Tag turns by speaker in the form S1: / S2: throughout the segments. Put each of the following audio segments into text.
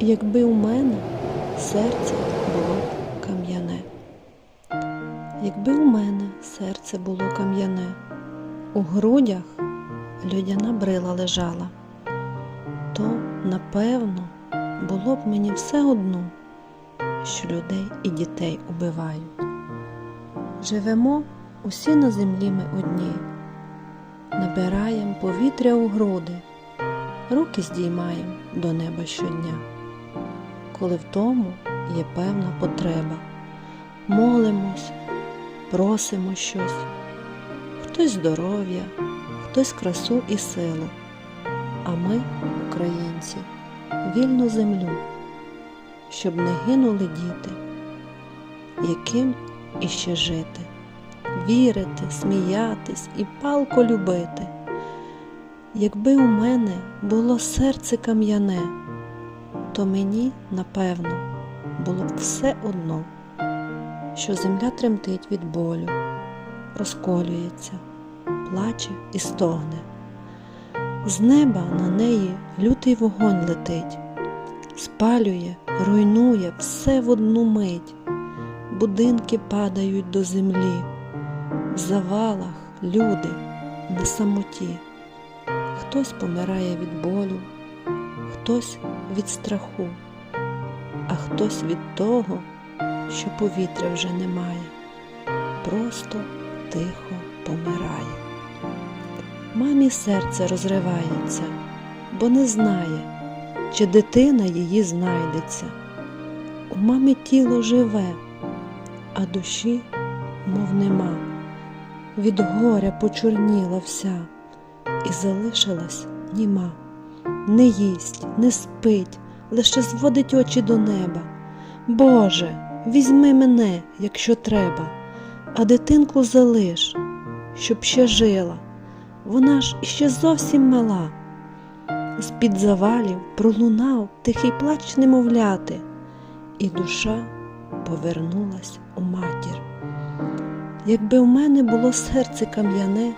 S1: якби у мене серце було кам'яне, якби у мене серце було кам'яне, у грудях людяна брила лежала, то, напевно, було б мені все одно, що людей і дітей убивають. Живемо усі на землі ми одні, набираєм повітря у груди, руки здіймаєм до неба щодня, коли в тому є певна потреба. Молимось, просимо щось, хтось здоров'я, хтось красу і силу. А ми, українці, вільну землю, щоб не гинули діти, яким іще жити, вірити, сміятись і палко любити. Якби у мене було серце кам'яне, то мені, напевно, було б все одно, що земля тремтить від болю, розколюється, плаче і стогне. З неба на неї лютий вогонь летить, спалює, руйнує все в одну мить, будинки падають до землі, в завалах люди на самоті. Хтось помирає від болю, хтось від страху, а хтось від того, що повітря вже немає, просто тихо помирає. Мамі серце розривається, бо не знає, чи дитина її знайдеться. У мамі тіло живе, а душі, мов нема. Від горя почорніла вся і залишилась німа. Не їсть, не спить, лише зводить очі до неба. Боже, візьми мене, якщо треба, а дитинку залиш, щоб ще жила. Вона ж іще зовсім мала. З-під завалів пролунав тихий плач немовляти, і душа повернулась у матір. Якби в мене було серце кам'яне,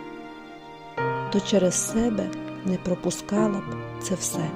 S1: то через себе не пропускала б це все.